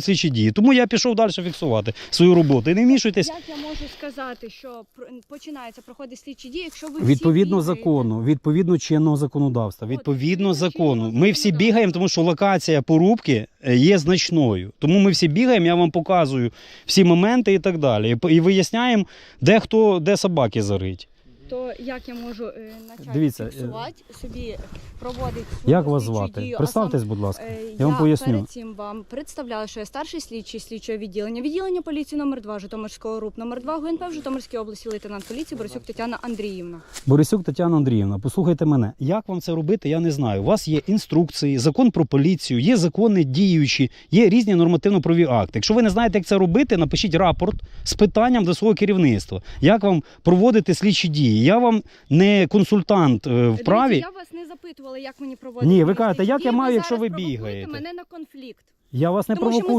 слідчі дії. Тому я пішов далі фіксувати свою роботу. І не вмішуйтесь Як я можу сказати, що починається проходить слідчі дії, якщо ви всі відповідно бігаєте? закону, відповідно чинного законодавства, відповідно відповідно закону. Ми всі бігаємо, тому що локація порубки е, є значною. Тому ми всі бігаємо, я вам показую всі моменти і так далі. І виясняємо, де хто, де собаки зарить. То як я можу е, почати Дивіться, е, фіксувати собі, проводити Як вас слідчу звати? дію, а Представтесь, сам- будь ласка. Е, Я вам поясню. перед цим вам представляла, що я старший слідчий слідчого відділення, відділення поліції номер 2 Житомирського РУП номер 2 ГУНП в Житомирській області, лейтенант поліції Борисюк Тетяна Андріївна. Борисюк Тетяна Андріївна, послухайте мене. Як вам це робити, я не знаю. У вас є інструкції, закон про поліцію, є закони діючі, є різні нормативно-праві акти. Якщо ви не знаєте, як це робити, напишіть рапорт з питанням до свого керівництва. Як вам проводити слідчі дії? Я вам не консультант е, в праві. Друзі, я вас не запитувала, як мені проводити. Ні, ви кажете, як я маю, якщо ви бігаєте? мене на конфлікт. Я вас не Тому що ми провокую.